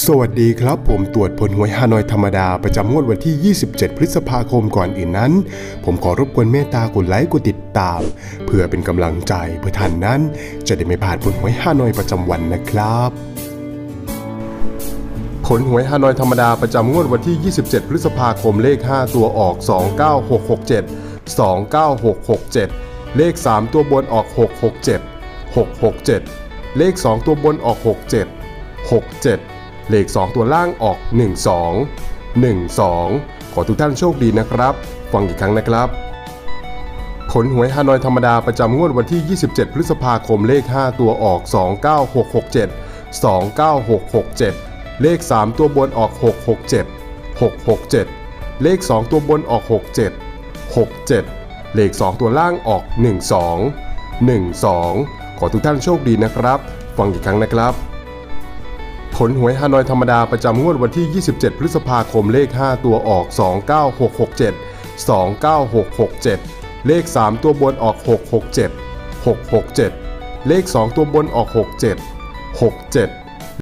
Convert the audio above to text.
สวัสดีครับ ผมตรวจผลหวยฮานอยธรรมดา ประจำงวดวันที่ 27 พฤษภาคมก่อนอื่นนั้น ผมขอรบกวนเมตตากดไลค์กดติดตาม เพื่อเป็นกำลังใจเพื่อท่านนั้น จะได้ไม่พลาดผลหวยฮานอยประจำวันนะครับ ผลหวยฮานอยธรรมดาประจำงวดวันที่ 27 พฤษภาคมเลข 5 ตัวออก 29667 29667 เลข 3 ตัวบนออก 667 667 เลข 2 ตัวบนออก 67 67 เลข 2 ตัวล่างออก 12 12 ขอทุกท่านโชคดีนะครับ ฟังอีกครั้งนะครับ ผลหวยฮานอยธรรมดาประจำงวดวันที่ 27 พฤษภาคมเลข 5 ตัวออก 29667 29667 เลข 3 ตัวบนออก 667 667 เลข 2 ตัวบนออก 67 67 เลข 2 ตัวล่างออก 12 12 ขอทุกท่านโชคดีนะครับ ฟังอีกครั้งนะครับ ผลหวยฮานอยธรรมดาประจำงวดวันที่ 27 พฤษภาคมเลข 5 ตัวออก 29667 29667 เลข 3 ตัวบนออก 667 667 เลข 2 ตัวบนออก 67 67